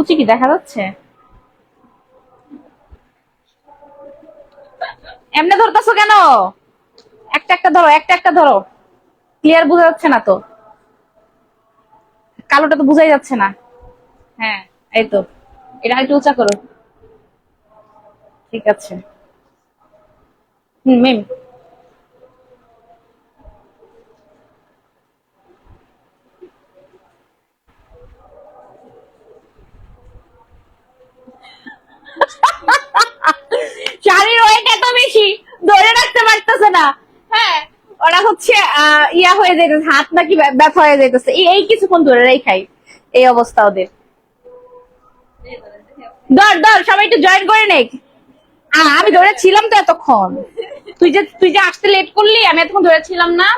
কুচি কি দেখা যাচ্ছে? এমনি ধরতেছো কেন? একটা একটা ধরো, একটা একটা ধরো। ক্লিয়ার বোঝা যাচ্ছে না তো। কালোটা তো বোঝাই যাচ্ছে না। হ্যাঁ এই তো। এটা একটু উঁচা করো। ঠিক আছে। হুম, মেম শাড়ির ওয়েট এত বেশি ধরে রাখতে পারতেছে না হ্যাঁ ওরা হচ্ছে আহ, ইয়া হয়ে যাইতেছে হাত নাকি ব্যথা হয়ে যাইতেছে। এই- কিছুক্ষণ ধরে রেখাই এই অবস্থা ওদের। ধর ধর, সবাই একটু জয়েন করে আ- আমি ধরে ছিলাম তো এতক্ষণ। তুই যে তুই যে আসতে লেট করলি, আমি এতক্ষণ ধরে ছিলাম না।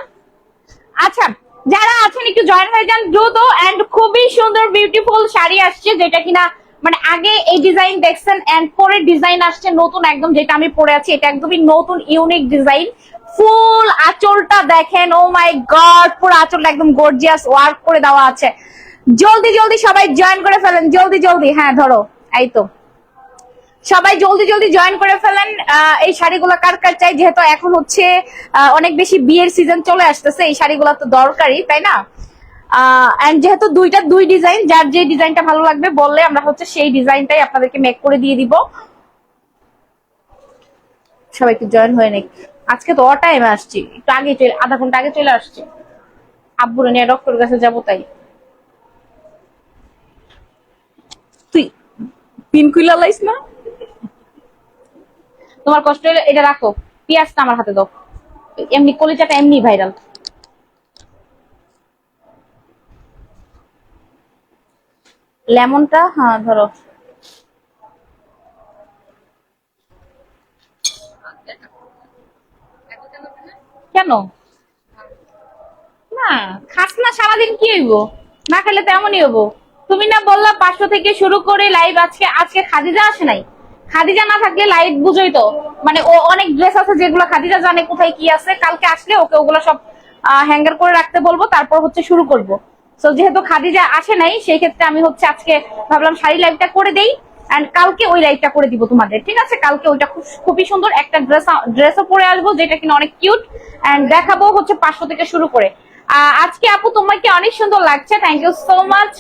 আচ্ছা যারা আছেন একটু জয়েন হয়ে যান দ্রুত। এন্ড খুবই সুন্দর বিউটিফুল শাড়ি আসছে, যেটা কিনা মানে আগে এই ডিজাইন দেখছেন এন্ড পরে ডিজাইন আসছে নতুন একদম যেটা আমি পরে আছি, এটা একদমই নতুন ইউনিক ডিজাইন ফুল আঁচলটা দেখেন ও মাই গড পুরো আঁচলটা একদম গর্জিয়াস ওয়ার্ক করে দেওয়া আছে। জলদি জলদি সবাই জয়েন করে ফেলেন, জলদি জলদি। হ্যাঁ ধরো, এই তো। সবাই জলদি জলদি জয়েন করে ফেলেন। এই শাড়িগুলো কার কার চাই? যেহেতু এখন হচ্ছে অনেক বেশি বিয়ের সিজন চলে আসতেছে, এই শাড়িগুলো তো দরকারই, তাই না? এন্ড যেহেতু দুইটা দুই ডিজাইন যার যে ডিজাইনটা ভালো লাগবে বললে আমরা হচ্ছে সেই ডিজাইনটাই আপনাদেরকে মেক করে দিয়ে দিব। সবাই একটু জয়েন হয়ে নেক। আজকে তো অ টাইমে আসছি। একটু আগে চলে, আধা ঘণ্টা আগে চলে আসছি। আব্বুরে নিয়ে ডক্টর কাছে যাব তাই। তুই পিন খুইলা লাইস না? তোমার কষ্ট হলে এটা রাখো। পেঁয়াজটা আমার হাতে দাও। এমনি কলিজাটা এমনি ভাইরাল লেমনটা হ্যাঁ ধরো। কেন? না, খাস না, সারাদিন কি হইব? না খেলে তেমনই হব তুমি না বললা পাঁচশো থেকে শুরু করে লাইভ আজকে আজকে খাদিজা আসে নাই? খাদিজা না থাকলে লাইভ বুঝোই তো। মানে ও অনেক ড্রেস আছে যেগুলো খাদিজা জানে কোথায় কি আছে। কালকে আসলে ওকে ওগুলো সব হ্যাঙ্গার করে রাখতে বলব, তারপর হচ্ছে শুরু করব। তো যেহেতু খাদিজা আসে নাই সেই ক্ষেত্রে আমি হচ্ছে আজকে ভাবলাম শাড়ি লাইভটা করে দেই এন্ড কালকে ওই লাইভটা করে দিব তোমাদের ঠিক আছে? কালকে ওইটা খুব খুবই সুন্দর একটা ড্রেস ড্রেসও পরে আসব যেটা কিনা অনেক কিউট অ্যান্ড দেখাবো হচ্ছে পাঁচশো থেকে শুরু করে। আজকে আপু তোমাকে অনেক সুন্দর লাগছে থ্যাংক ইউ সো মাচ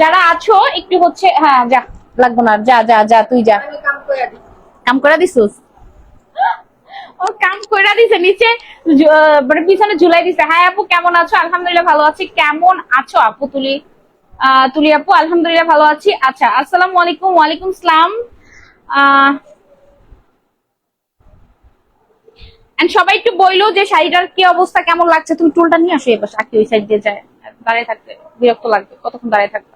যারা আছো একটু হচ্ছে হ্যাঁ যা লাগবো না যা যা যা তুই যা। কাম করে দিছিস? ও কাম করে দিছে, নিচে মানে পিছনে ঝুলাই দিছে। হাই আপু, কেমন আছো? আলহামদুলিল্লাহ ভালো আছি। কেমন আছো আপু তুলি? তুলি আপু, আলহামদুলিল্লাহ ভালো আছি। আচ্ছা আসসালামু আলাইকুম, ওয়ালাইকুম সালাম। এন্ড সবাই একটু বইলো যে শাড়িটার কি অবস্থা, কেমন লাগছে? তুমি টুলটা নিয়ে আসো এবার আকি ওই সাইড দিয়ে যায়। দাঁড়িয়ে থাকতে, বিরক্ত লাগবে, কতক্ষণ দাঁড়িয়ে থাকবে?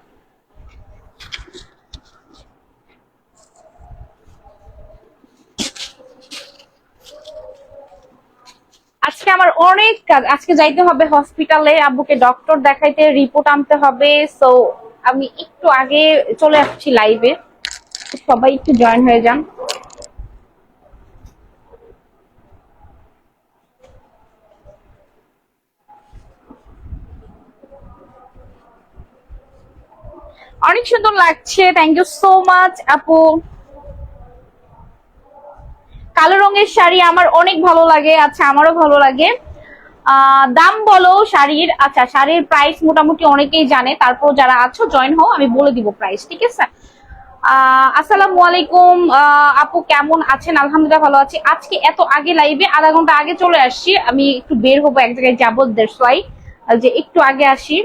আজকে আমার অনেক কাজ। আজকে যাইতে হবে হসপিটালে আব্বুকে ডক্টর দেখাইতে রিপোর্ট আনতে হবে। সো আমি একটু আগে চলে আসছি লাইভে সবাই একটু জয়েন হয়ে যান। অনেক সুন্দর লাগছে। থ্যাংক ইউ সো মাচ আপু। কালো রঙের শাড়ি আমার অনেক ভালো লাগে আচ্ছা আমারও ভালো লাগে। দাম বলো শাড়ির আচ্ছা শাড়ির প্রাইস মোটামুটি অনেকেই জানে, তারপর যারা আছো জয়েন হও, আমি বলে দিব প্রাইস ঠিক আছে? আসসালামু আলাইকুম আপু কেমন আছেন? আলহামদুলিল্লাহ ভালো আছি। আজকে এত আগে লাইভে আধা ঘণ্টা আগে চলে আসছি। আমি একটু বের হব এক জায়গায় যাব ওয়াই যে একটু আগে আসি।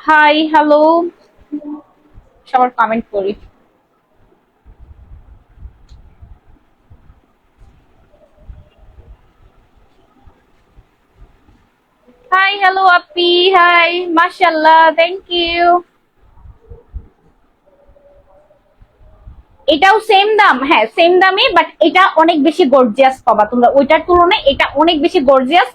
হাই হ্যালো সবার কমেন্ট করি। হাই হ্যালো আপি। হাই মাশাল্লাহ থ্যাংক ইউ এটাও সেম দাম হ্যাঁ সেম দামে বাট এটা অনেক বেশি গর্জিয়াস পাবা তোমরা। ওইটার তুলনায় এটা অনেক বেশি গর্জিয়াস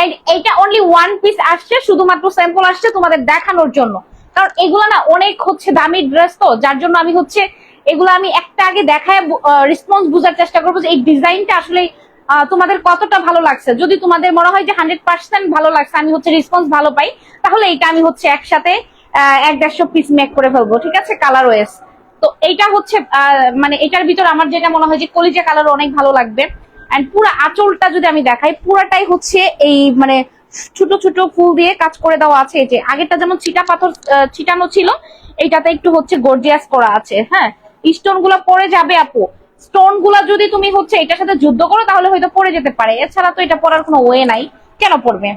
এন্ড এটা অনলি ওয়ান পিস আসছে, শুধুমাত্র স্যাম্পল আসছে তোমাদের দেখানোর জন্য। কারণ এগুলো না অনেক হচ্ছে দামি ড্রেস তো, যার জন্য আমি হচ্ছে এগুলো আমি একটা আগে দেখায় রেসপন্স বোঝার চেষ্টা করব যে এই ডিজাইনটা আসলে তোমাদের কতটা ভালো লাগছে। যদি তোমাদের মনে হয় যে হান্ড্রেড পার্সেন্ট ভালো লাগছে, আমি হচ্ছে রেসপন্স ভালো পাই, তাহলে এটা আমি হচ্ছে একসাথে এক দেড়শো পিস মেক করে ফেলব। ঠিক আছে? কালার ওয়েস তো এইটা হচ্ছে মানে এটার ভিতর আমার যেটা মনে হয় যে কলিজা কালার অনেক ভালো লাগবে। এন্ড পুরো আঁচলটা যদি আমি দেখাই, পুরাটাই হচ্ছে এই মানে ছোট ছোট ফুল দিয়ে কাজ করে দেওয়া আছে। এই যে আগেরটা যেমন ছিটা পাথর ছিটানো ছিল, এইটাতে একটু হচ্ছে গর্জিয়াস করা আছে হ্যাঁ? স্টোনগুলো পরে যাবে আপু। স্টোনগুলা যদি তুমি হচ্ছে এটার সাথে যুদ্ধ করো, তাহলে হয়তো পড়ে যেতে পারে। এছাড়া তো এটা পড়ার কোনো ওয়ে নাই। কেন পড়বে?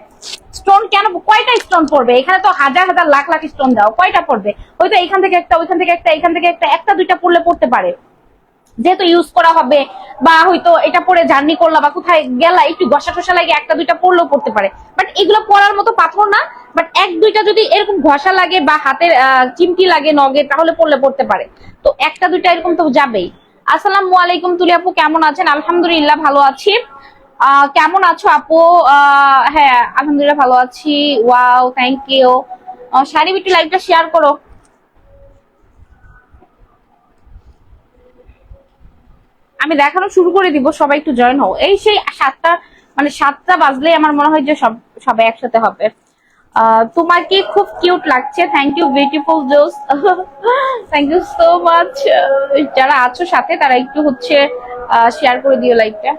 স্টোন কেন, কয়টা স্টোন পড়বে? এখানে তো হাজার হাজার লাখ লাখ স্টোন দাও, কয়টা পড়বে? হয়তো এখান থেকে একটা, ওইখান থেকে একটা এখান থেকে একটা একটা, দুইটা পড়লে পড়তে পারে। যেহেতু ইউজ করা হবে, বা হয়তো এটা পরে জার্নি করলা বা কোথায় গেলা, একটু ঘষা টসা লাগে একটা দুইটা পড়লেও পড়তে পারে। বাট এগুলো পরার মতো পাথর না বাট এক দুইটা যদি এরকম ঘষা লাগে বা হাতের চিমটি লাগে নগে, তাহলে পড়লে পড়তে পারে। তো একটা দুইটা এরকম তো যাবেই। আসসালামু আলাইকুম তুলি আপু, কেমন আছেন? আলহামদুলিল্লাহ ভালো আছি। কেমন আছো আপু? হ্যাঁ আলহামদুলিল্লাহ ভালো আছি। ওয়াও থ্যাংক ইউ শাড়ি বিটি লাইভটা শেয়ার করো। আমি দেখানো শুরু করে দিব, সবাই একটু জয়েন হও। এই সেই সাতটা মানে সাতটা বাজলেই আমার মনে হয় যে সব, সবাই একসাথে হবে। তোমাকে খুব কিউট লাগছে। থ্যাংক ইউ বিউটিফুল জোস থ্যাংক ইউ সো মাচ যারা আছো সাথে, তারা একটু হচ্ছে শেয়ার করে দিও লাইভটা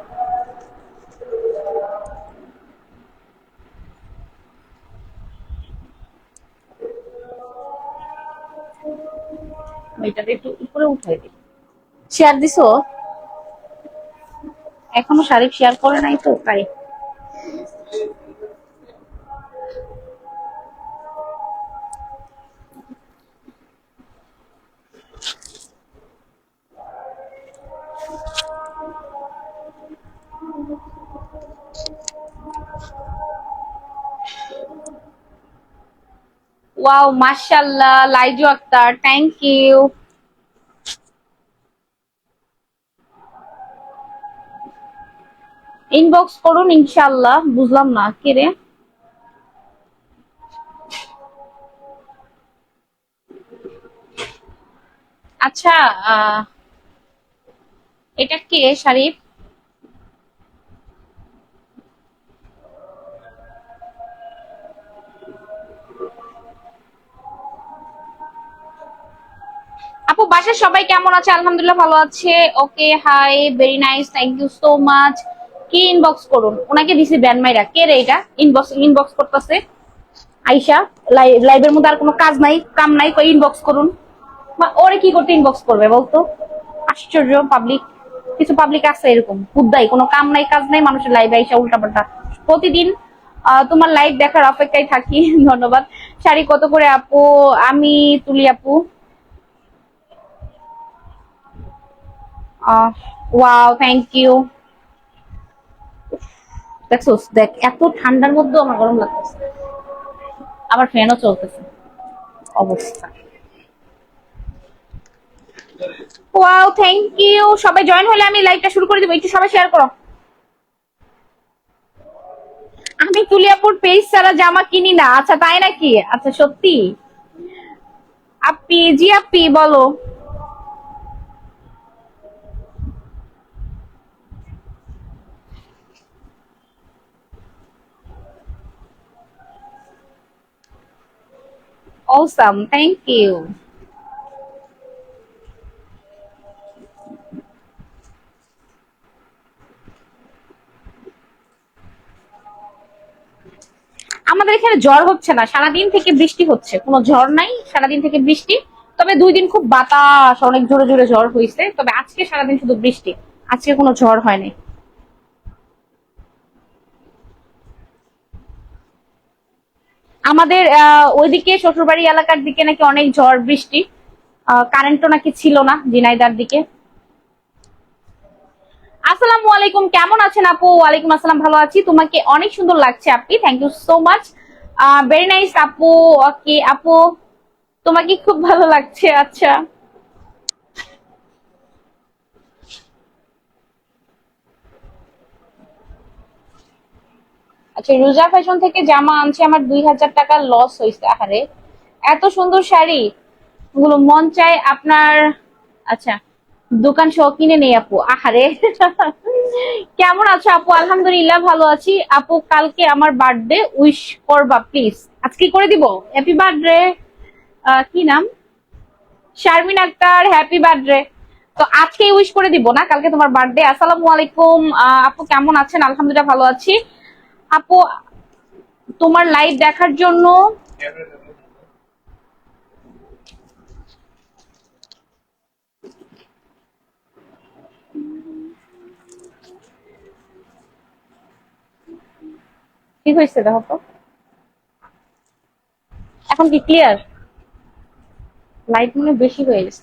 এটাতে একটু উপরে উঠাই দিই। শেয়ার দিছো? এখনও শারিফ শেয়ার করে নাই তো তাই। ওয়াও মাশাল্লাহ Laizu Akter thank you inbox করুন, ইনশাআল্লাহ। বুঝলাম না, কে রে? আচ্ছা এটা কে, শারিফ? আপু, বাসার সবাই কেমন আছে? আলহামদুলিল্লাহ ভালো আছে। Okay hi very nice thank you so much কি ইনবক্স করুন? ওনাকে দিছি ব্যান মাইরা। কে রে এটা? ইনবক্স ইনবক্স করতেছে। আইসা লাইভের মধ্যে আর কোনো কাজ নাই, কাম নাই, কই ইনবক্স করুন। বা ওরে কি করতে ইনবক্স করবে বলতো? আশ্চর্য পাবলিক কিছু পাবলিক আছে এরকম হুদ্দাই কোনো কাম নাই, কাজ নাই, মানুষের লাইভে আইসা উল্টাপাল্টা। প্রতিদিন তোমার লাইভ দেখার অপেক্ষায় থাকি, ধন্যবাদ। শাড়ি কত করে আপু? আমি তুলি আপু। ওয়াও থ্যাংক ইউ দেখছোস, দেখ, এত ঠান্ডার মধ্যেও আমার গরম লাগতেছে। আবার ফ্যানও চলতেছে। অবস্থা। ওয়াও থ্যাংক ইউ সবাই জয়েন হলে আমি লাইভটা শুরু করে দেবো। একটু সবাই শেয়ার করো। আমি তুলিয়াপুর পেজ ছাড়া জামা কিনি না। আচ্ছা তাই নাকি? আচ্ছা সত্যি? আপি, জি, আপি, বলো। Awesome. Thank you. আমাদের এখানে জ্বর হচ্ছে না, সারাদিন থেকে বৃষ্টি হচ্ছে কোনো ঝড় নাই, সারাদিন থেকে বৃষ্টি তবে দুই দিন খুব বাতাস, অনেক জোরে জোরে ঝড় হয়েছে তবে আজকে সারাদিন শুধু বৃষ্টি, আজকে কোনো ঝড় হয়নি আমাদের ওইদিকে শ্বশুরবাড়ি এলাকার দিকে নাকি অনেক ঝড় বৃষ্টি। কারেন্টও নাকি ছিল না জিনাইদার দিকে। আসসালামু আলাইকুম, কেমন আছেন আপু? ওয়ালাইকুম আসসালাম, ভালো আছি। তোমাকে অনেক সুন্দর লাগছে আপনি। Thank you so much very nice আপু। ওকে আপু, তোমাকে খুব ভালো লাগছে আচ্ছা। আচ্ছা রোজা ফ্যাশন থেকে জামা আনছি, আমার দুই হাজার টাকা লস হয়েছে। আহারে, এত সুন্দর শাড়ি। গুলো মন চায় আপনার আচ্ছা দোকান সহ কিনে নেই আপু। আহারে, কেমন আছো আপু? আলহামদুলিল্লাহ ভালো আছি। আপু, কালকে আমার বার্থডে উইশ করবা প্লিজ আজকে করে দিব। হ্যাপি বার্থডে কি নাম? শারমিন আক্তার হ্যাপি বার্থডে তো আজকে উইশ করে দিব না, কালকে তোমার বার্থডে আসসালামু আলাইকুম। আপু, কেমন আছেন? আলহামদুলিল্লাহ ভালো আছি। আপু, তোমার লাইভ দেখার জন্য কি হয়েছে দেখো তো? এখন কি ক্লিয়ার লাইট মনে বেশি হয়ে গেছে।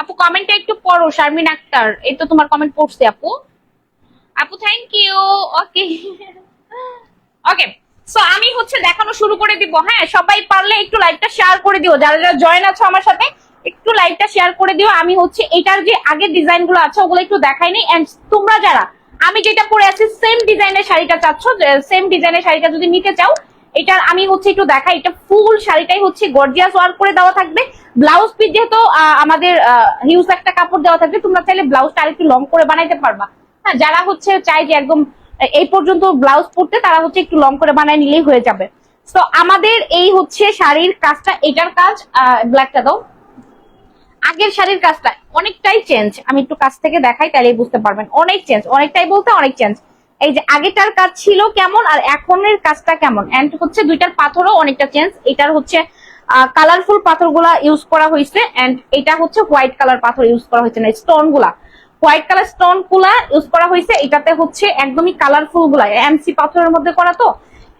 আপু কমেন্টটা একটু পড়ো শারমিন আক্তার এই তো তোমার কমেন্ট পড়ছে, আপু। আপু thank you okay okay so আমি হচ্ছে দেখানো শুরু করে দিব হ্যাঁ? সবাই পারলে একটু লাইভটা শেয়ার করে দিও। যারা যারা জয়েন আছো আমার সাথে, একটু লাইভটা শেয়ার করে দিও। আমি হচ্ছে এটার যে আগের ডিজাইনগুলো আছে, ওগুলো একটু দেখাইনি এন্ড তোমরা যারা, আমি যেটা পরে আছি সেম ডিজাইনের শাড়িটা চাচ্ছ সেম ডিজাইনের শাড়িটা যদি নিতে চাও, এটার আমি হচ্ছে একটু দেখাই। এটা ফুল শাড়িটাই হচ্ছে গর্জিয়াস ওয়ার্ক করে দেওয়া থাকবে। ব্লাউজ পিস যেহেতু আমাদের হিউজ একটা কাপড় দেওয়া থাকবে, তোমরা চাইলে ব্লাউজটা আরেকটু লং করে বানাইতে পারবা। হ্যাঁ যারা হচ্ছে চাই যে একদম এই পর্যন্ত ব্লাউজ পরতে, তারা হচ্ছে একটু লং করে বানায় নিলেই হয়ে যাবে। তো আমাদের এই হচ্ছে শাড়ির কাজটা, এটার কাজ ব্ল্যাকটা দাও। আগের শাড়ির কাজটা অনেকটাই চেঞ্জ আমি একটু কাছ থেকে দেখাই তাহলে বুঝতে পারবেন। অনেক চেঞ্জ অনেকটাই বলতে অনেক চেঞ্জ এই যে আগেরটার কাজ ছিল কেমন, আর এখনের কাজটা কেমন? এন্ড হচ্ছে দুইটার পাথরও অনেকটা চেঞ্জ এটার হচ্ছে কালারফুল পাথরগুলা ইউজ করা হয়েছে এন্ড এটা হচ্ছে হোয়াইট কালার পাথর ইউজ করা হয়েছে না স্টোনগুলা। হোয়াইট কালার স্টোনগুলা ইউজ করা হয়েছে। এটাতে হচ্ছে একদমই কালারফুলগুলা। এমসি পাথরের মধ্যে করা তো?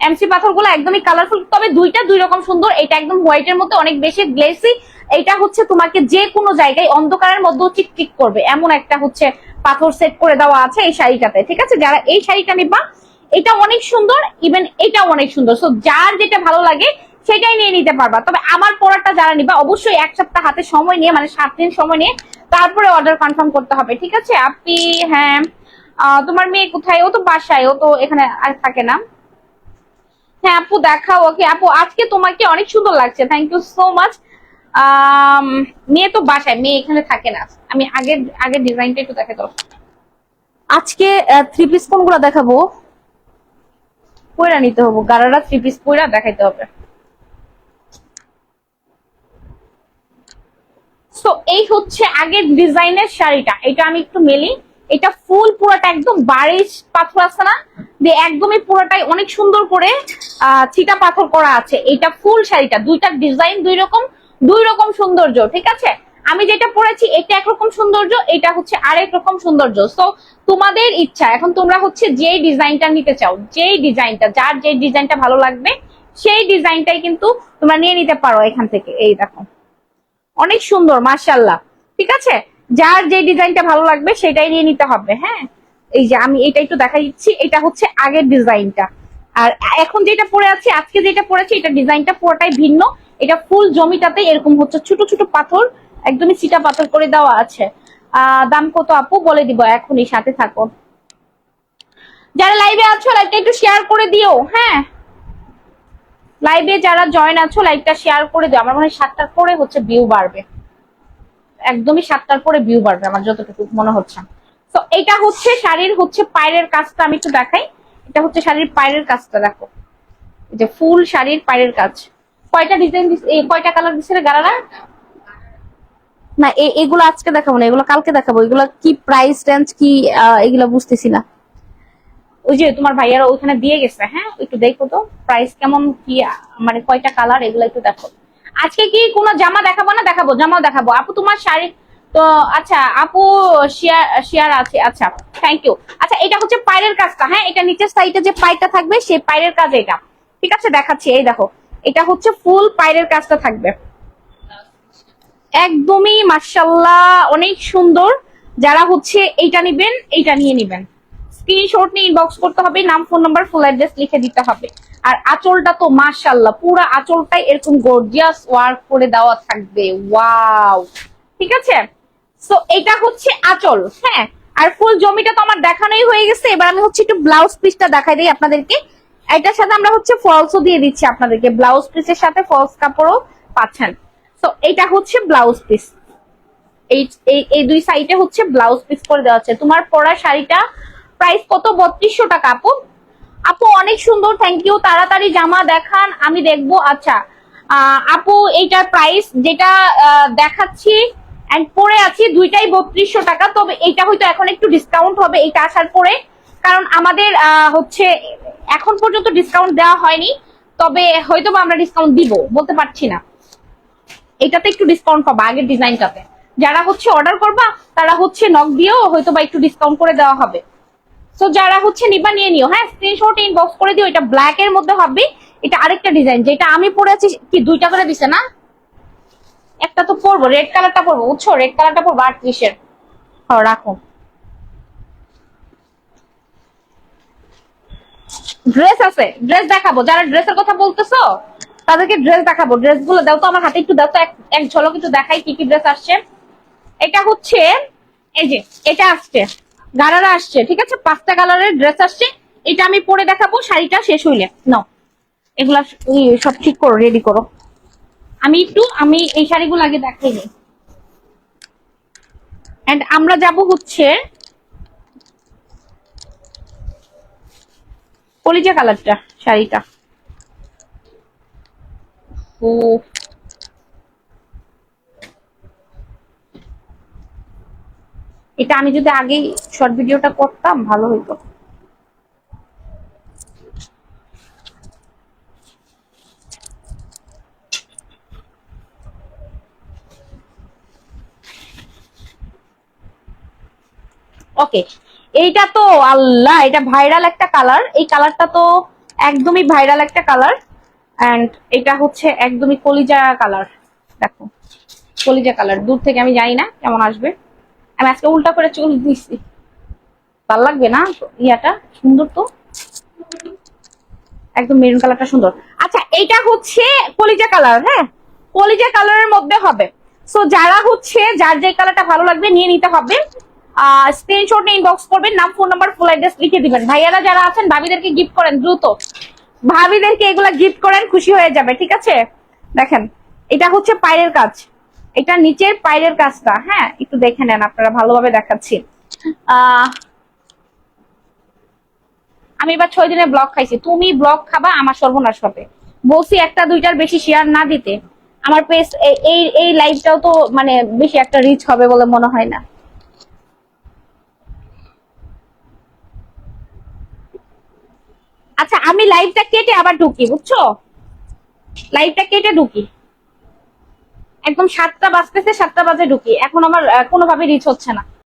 এমসি পাথরগুলো একদমই কালারফুল তবে দুইটা দুই রকম সুন্দর। এটা একদম হোয়াইট এর মধ্যে অনেক বেশি গ্লেসি এটা হচ্ছে তোমাকে যে কোনো জায়গায় অন্ধকারের মধ্যেও চিকচিক করবে। এমন একটা হচ্ছে পাথর সেট করে দেওয়া আছে এই শাড়িটাতে, ঠিক আছে? যারা এই শাড়িটা নিবা, এটা অনেক সুন্দর। ইভেন এটা অনেক সুন্দর। সো যার যেটা ভালো লাগে, সেটাই নিয়ে নিতে পারবা। তবে আমার পড়াটা যারা নিবা, অবশ্যই এক সপ্তাহ হাতে সময় নিয়ে মানে সাত দিন সময় নিয়ে তারপরে অর্ডার কনফার্ম করতে হবে, ঠিক আছে? আপনি হ্যাঁ তোমার মেয়ে কোথায়? ও তো বাসায়, ও তো এখানে আর থাকে না। হ্যাঁ আপু, দেখাও ওকে আপু, আজকে তোমাকে অনেক সুন্দর লাগছে। থ্যাংক ইউ সো মাচ মেয়ে তো বাসায়, মেয়ে এখানে থাকে না। আমি আগের আগের ডিজাইনটা একটু দেখে দাও। আজকে থ্রি পিস কোনগুলো দেখাবো? পয়রা নিতে হবে, গারারা থ্রি পিস পয়রা দেখাইতে হবে। সো এই হচ্ছে আগের ডিজাইনের শাড়িটা। এটা আমি একটু মেলি। এটা ফুল পুরোটা একদম বারিশ পাথর আছে না? যে একদমই পুরোটাই অনেক সুন্দর করে ছিটা পাথর করা আছে। এটা ফুল শাড়িটা। দুইটা ডিজাইন দুই রকম দুই রকম সৌন্দর্য, ঠিক আছে? আমি যেটা পরেছি, এটা একরকম সৌন্দর্য, এটা হচ্ছে আরেক রকম সৌন্দর্য। সো তোমাদের ইচ্ছা, এখন তোমরা হচ্ছে যে ডিজাইনটা নিতে চাও, যেই ডিজাইনটা, যার যে ডিজাইনটা ভালো লাগবে, সেই ডিজাইনটাই কিন্তু তোমরা নিয়ে নিতে পারো এখান থেকে। এই দেখো। অনেক সুন্দর মার্শাল্লাহ ঠিক আছে? যার যে ডিজাইনটা ভালো লাগবে সেটাই নিয়ে নিতে হবে হ্যাঁ? এই যে আমি এটা একটু দেখা দিচ্ছি, এটা হচ্ছে আগের ডিজাইনটা। আর এখন যেটা পরে আছে, আজকে যেটা পরেছি, এটা ডিজাইনটা পুরোটাই ভিন্ন। এটা ফুল জমিটাতে এরকম হচ্ছে ছোট ছোট পাথর, একদমই চিটা পাথর করে দেওয়া আছে। আহ, দাম কত আপু? বলে দিব, এখনই সাথে থাকো। যারা লাইভে আছো লাইভটা একটু শেয়ার করে দিও হ্যাঁ? লাইভে যারা জয়েন আছো লাইভটা শেয়ার করে দিও। আমার মনে হয় সাতটার পরে হচ্ছে ভিউ বাড়বে। একদমই সাতটার পরে ভিউ বাড়বে, আমার যতটুকু মনে হচ্ছে। তো এটা হচ্ছে শাড়ির হচ্ছে পায়ের কাজটা আমি একটু দেখাই। এটা হচ্ছে শাড়ির পায়ের কাজটা, দেখো। যে ফুল শাড়ির পায়ের কাজ। কয়টা ডিজাইন কয়টা কালার দিচ্ছে রে গারারা না এগুলো আজকে দেখাবো না, এগুলো কালকে দেখাবো। এগুলো কি প্রাইস রেঞ্জ কি এগুলো বুঝতেছি না। ওই যে তোমার ভাইয়ারা ওইখানে দিয়ে গেছে হ্যাঁ? একটু দেখো তো প্রাইস কেমন, কি মানে কয়টা কালার এগুলো একটু দেখো। আজকে কি কোনো জামা দেখাবো না? দেখাবো, জামাও দেখাবো। আপু, তোমার শাড়ি তো আচ্ছা আপু শেয়ার শেয়ার আছে আচ্ছা থ্যাংক ইউ আচ্ছা এটা হচ্ছে পায়ের কাজটা হ্যাঁ? এটা নিচের সাইডে যে পাইটা থাকবে, সেই পায়ের কাজ এটা। ঠিক আছে, দেখাচ্ছি, এই দেখো। এটা হচ্ছে ফুল পায়ের কাজটা থাকবে। একদমই মার্শাল্লাহ অনেক সুন্দর। যারা হচ্ছে এইটা নিবেন, এইটা নিয়ে নিবেন। স্ক্রিনশট নিয়ে ইনবক্স করতে হবে, নাম ফোন নাম্বার ফুল অ্যাড্রেস লিখে দিতে হবে। আর আঁচলটা তো মার্শাল্লাহ পুরো আঁচলটাই এরকম গর্জিয়াস ওয়ার্ক করে দেওয়া থাকবে। ওয়াও ঠিক আছে? সো এটা হচ্ছে আঁচল হ্যাঁ? আর ফুল জমিটা তো আমার দেখানোই হয়ে গেছে, এবার আমি হচ্ছে একটু ব্লাউজ পিসটা দেখাই দিই আপনাদেরকে। এটার সাথে আমরা হচ্ছে ফলসও দিয়ে দিচ্ছি আপনাদেরকে। ব্লাউজ পিসের সাথে ফলস কাপড়ও পাচ্ছেন। তো এটা হচ্ছে ব্লাউজ পিস এই, এই- এই দুই সাইডে হচ্ছে ব্লাউজ পিস করে দেওয়া আছে। তোমার পরা শাড়িটা প্রাইস কত? বত্রিশশো টাকা, আপু। আপু, অনেক সুন্দর থ্যাংক ইউ তাড়াতাড়ি জামা দেখান, আমি দেখব। আচ্ছা আপু, এইটার প্রাইস যেটা দেখাচ্ছি এন্ড পরে আছি, দুইটাই বত্রিশশো টাকা। তবে এইটা হয়তো এখন একটু ডিসকাউন্ট হবে, এইটা আসার পরে। কারণ আমাদের হচ্ছে, এখন পর্যন্ত ডিসকাউন্ট দেওয়া হয়নি। তবে হয়তো আমরা ডিসকাউন্ট দিব, বলতে পারছি না। এটাতে একটু ডিসকাউন্ট পাবা, আগের ডিজাইনটাতে যারা হচ্ছে অর্ডার করবা, তারা হচ্ছে নক দিয়েও হয়তো বা একটু ডিসকাউন্ট করে দেওয়া হবে। সো যারা হচ্ছে নিবা, নিয়ে নিও। হ্যাঁ স্ক্রিনশট ইনবক্স করে দিও, এটা ব্ল্যাক এর মধ্যে হবে। এটা আরেকটা ডিজাইন যেটা আমি পরে আছি, কি, দুইটা করে দিছে না? একটা তো পরবো রেড কালারটা পরবো, বুঝছ? রেড কালারটা পরবো আটত্রিশের হ রাখো। ড্রেস আছে ড্রেস দেখাবো। যারা ড্রেসের কথা বলতেছো, তাদেরকে ড্রেস দেখাবো। ড্রেসগুলো দাও তো, আমার হাতে একটু দাও তো, এক ঝলক একটু দেখাই কি কি ড্রেস আসছে। এটা হচ্ছে, এই যে, এটা আসছে। গারারা আসছে, ঠিক আছে? পাঁচটা কালারের ড্রেস আসছে। এটা আমি পরে দেখাবো, শাড়িটা শেষ হইলে। নাও এগুলা সব ঠিক করো রেডি করো। আমি একটু, আমি এই শাড়িগুলো আগে দেখাই নিই এন্ড আমরা যাব হচ্ছে কলিজা কালারটা শাড়িটা। ও এটা আমি যদি আগেই শর্ট ভিডিওটা করতাম, ভালো হইতো। ওকে এইটা তো আল্লাহ, এটা ভাইরাল একটা কালার এই কালারটা তো একদমই ভাইরাল একটা কালার এন্ড এটা হচ্ছে একদমই কলিজা কালার দেখো, কলিজা কালার দূর থেকে আমি জানি না কেমন আসবে। আমি আজকে উল্টা করে চুল দিচ্ছি ভালো লাগবে না? ইয়াটা সুন্দর তো? একদম মেরুন কালারটা সুন্দর। আচ্ছা এইটা হচ্ছে কলিজা কালার হ্যাঁ? কলিজা কালারের মধ্যে হবে। সো যারা হচ্ছে, যার যে কালারটা ভালো লাগবে, নিয়ে নিতে হবে। স্ক্রিনশট নিয়ে ইনবক্স করবেন, নাম ফোন নাম্বার ফুল অ্যাড্রেস লিখে দিবেন। ভাইয়ারা যারা আছেন, ভাবিদেরকে গিফট করেন, দ্রুত। ভাবিদেরকে এগুলা গিফট করেন, খুশি হয়ে যাবে, ঠিক আছে? দেখেন, এটা হচ্ছে পায়ের কাজ। এটা নিচের পায়ের কাজটা হ্যাঁ? একটু দেখে নেন, আপনারা ভালোভাবে দেখাচ্ছি। আমি এবার ছয় দিনের ব্লগ খাইছি। তুমি ব্লগ খাবা, আমার সর্বনাশ হবে। বলছি একটা, দুইটার বেশি শেয়ার না দিতে। আমার পেজ এই এই লাইভটাও তো মানে বেশি একটা রিচ হবে বলে মনে হয় না। আচ্ছা আমি লাইভটা কেটে আবার ঢুকি, বুঝছ? লাইভটা কেটে ঢুকি। একদম সাতটা বাজতেছে সাতটা বাজে ঢুকি। এখন আমার কোনোভাবে রিচ হচ্ছে না।